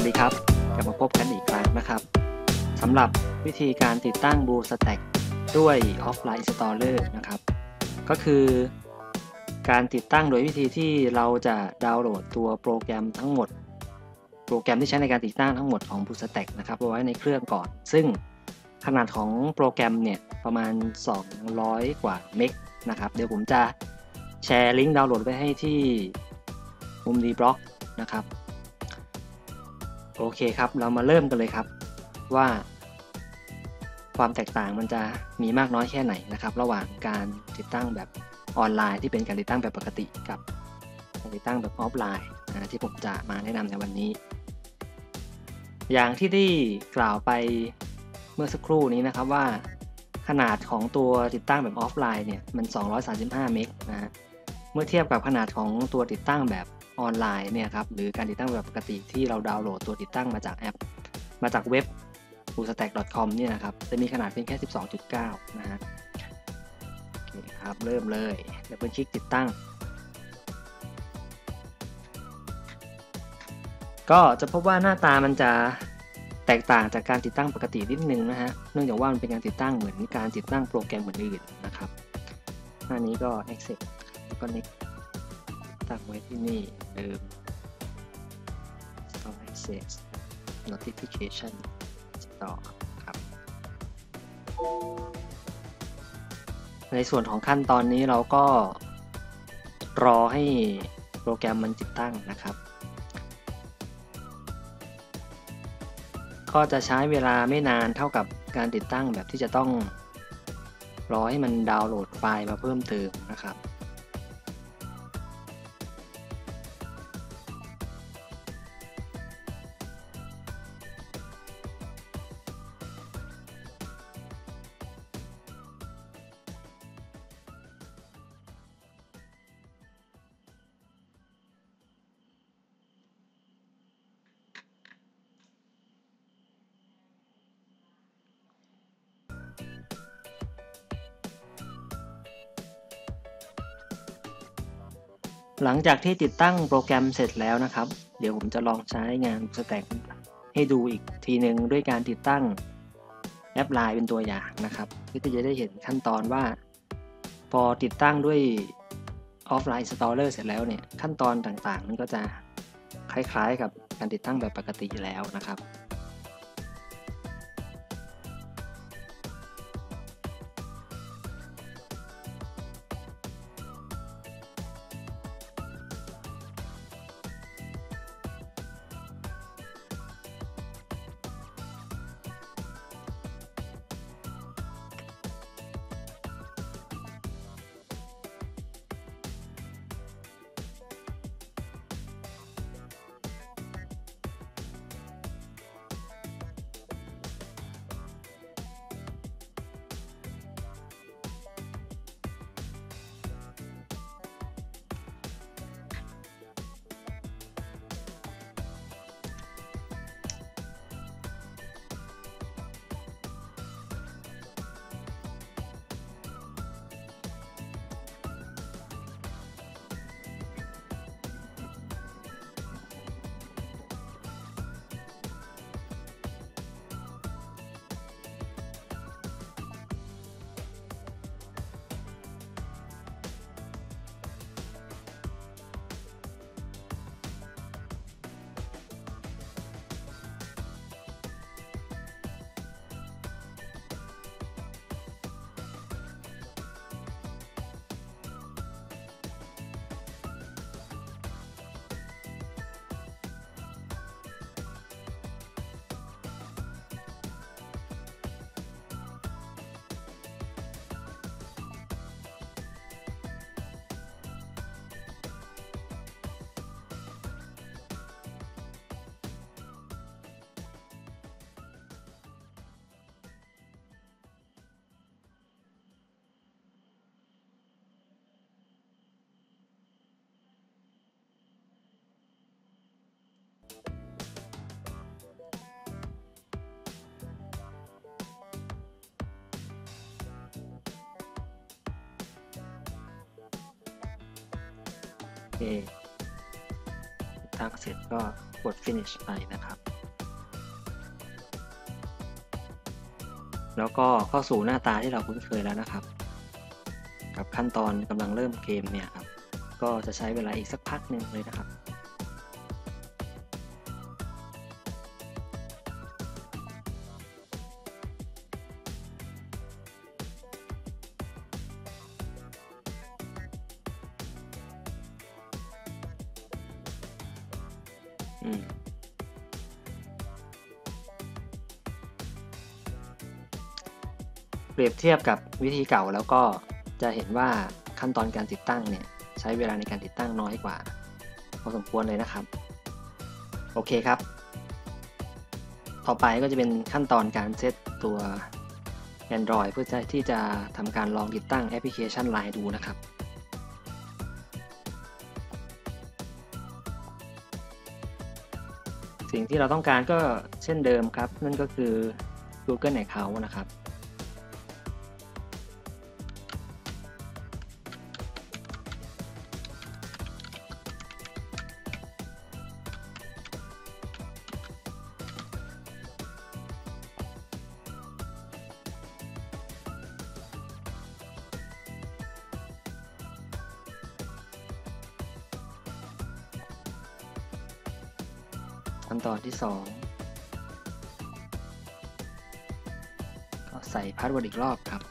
วัสดีครับ กลับมาพบกันอีกครั้งนะครับสำหรับวิธีการติดตั้ง Blue Stack ด้วย Offline Installer นะครับ ก็คือการติดตั้งโดยวิธีที่เราจะดาวน์โหลดตัวโปรแกรมทั้งหมด โปรแกรมที่ใช้ในการติดตั้งทั้งหมดของ Blue Stack นะครับไว้ในเครื่องก่อน ซึ่งขนาดของโปรแกรมเนี่ยประมาณ 200 กว่าเมกนะครับเดี๋ยวผมจะแชร์ลิงก์ดาวน์โหลดไปให้ที่มุมดีบล็อกนะครับ โอเคครับ เรามาเริ่มกันเลยครับว่า ความแตกต่างมันจะมีมากน้อยแค่ไหนนะครับ ระหว่างการติดตั้งแบบออนไลน์ที่เป็นการติดตั้งแบบปกติกับการติดตั้งแบบออฟไลน์นะที่ผมจะมาแนะนำในวันนี้ อย่างที่ได้กล่าวไปเมื่อสักครู่นี้นะครับว่าขนาดของตัวติดตั้งแบบออฟไลน์เนี่ยมัน 235 เมกนะเมื่อเทียบกับขนาดของตัวติดตั้งแบบ ออนไลน์เนี่ยครับหรือการติดตั้งแบบปกติที่เราดาวน์โหลดตัวติดตั้งมาจากแอป มาจากเว็บ b o o s t a c k c o m เนี่ยนะครับจะมีขนาดเพียงแค่ 12.9 นะฮะโอเคครับเริ่มเลยเดี๋ยวเปินคลิกติดตั้ง ก็จะพบว่าหน้าตามันจะแตกต่างจากการติดตั้งปกตินิดนึงนะฮะเนื่องจากว่ามันเป็นการติดตั้งเหมือนการติดตั้งโปรแกรมเหมือนอื่นนะครับ หน้านี้ก็ accept แล้วก็ next ตั้งไว้ที่นี่เดิม install access notification ต่อครับ ในส่วนของขั้นตอนนี้เราก็รอให้โปรแกรมมันติดตั้งนะครับ ก็จะใช้เวลาไม่นานเท่ากับการติดตั้งแบบที่จะต้องรอให้มันดาวน์โหลดไฟล์มาเพิ่มเติมนะครับ หลังจากที่ติดตั้งโปรแกรมเสร็จแล้วนะครับ เดี๋ยวผมจะลองใช้งานสแต็กให้ดูอีกทีหนึ่งด้วยการติดตั้งแอปไลน์เป็นตัวอย่างนะครับเพื่อที่จะได้เห็นขั้นตอนว่า พอติดตั้งด้วยออฟไลน์สตอเรอร์เสร็จแล้วเนี่ยขั้นตอนต่างๆ มันก็จะคล้ายๆกับการติดตั้งแบบปกติแล้วนะครับ เคตั้งเสร็จก็กด finish ไปนะครับ แล้วก็เข้าสู่หน้าตาที่เราคุ้นเคยแล้วนะครับ กับขั้นตอนกำลังเริ่มเกมเนี่ยครับ ก็จะใช้เวลาอีกสักพักหนึ่งเลยนะครับ เปรียบเทียบกับวิธีเก่าแล้วก็จะเห็นว่าขั้นตอนการติดตั้งเนี่ย ใช้เวลาในการติดตั้งน้อยกว่าพอสมควรเลยนะครับ โอเคครับ ต่อไปก็จะเป็นขั้นตอนการเซตตัว Android เพื่อที่จะทำการลองติดตั้งแอปพลิเคชัน Line ดูนะครับ สิ่งที่เราต้องการก็เช่นเดิมครับ นั่นก็คือ Google Account นะครับ ขั้นตอนที่ 2 ก็ใส่พาสเวิร์ดอีกรอบครับ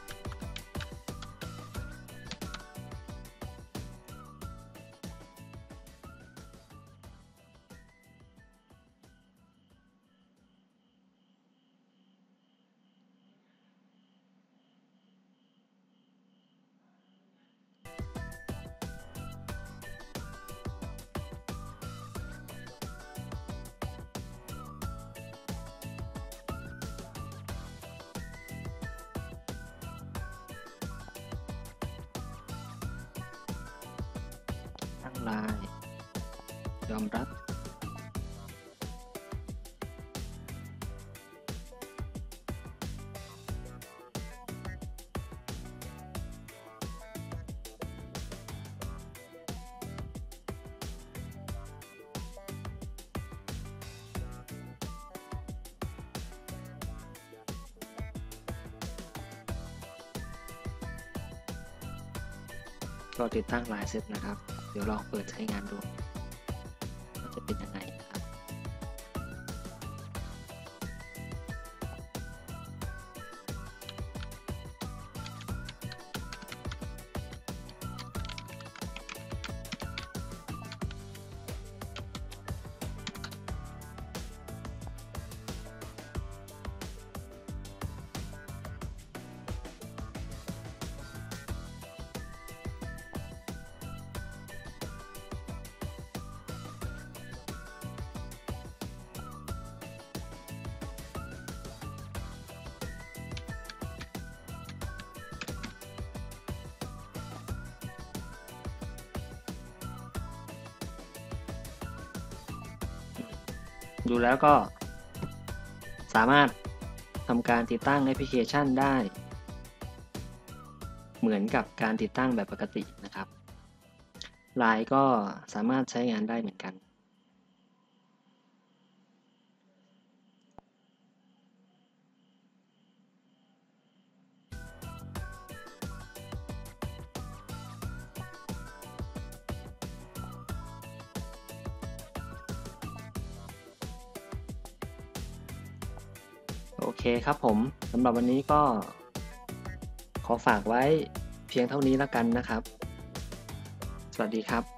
ลาย ยอมรับ ก็ติดตั้งลายเสร็จนะครับ ดี๋ยวลองเปิดใช้งานดูจะเป็นยังไง ดูแล้วก็ สามารถทำการติดตั้งแอปพลิเคชันได้ เหมือนกับการติดตั้งแบบปกตินะครับไลน์ก็สามารถใช้งานได้เหมือนกัน โอเคครับผมสำหรับวันนี้ก็ ขอฝากไว้เพียงเท่านี้แล้วกันนะครับ สวัสดีครับ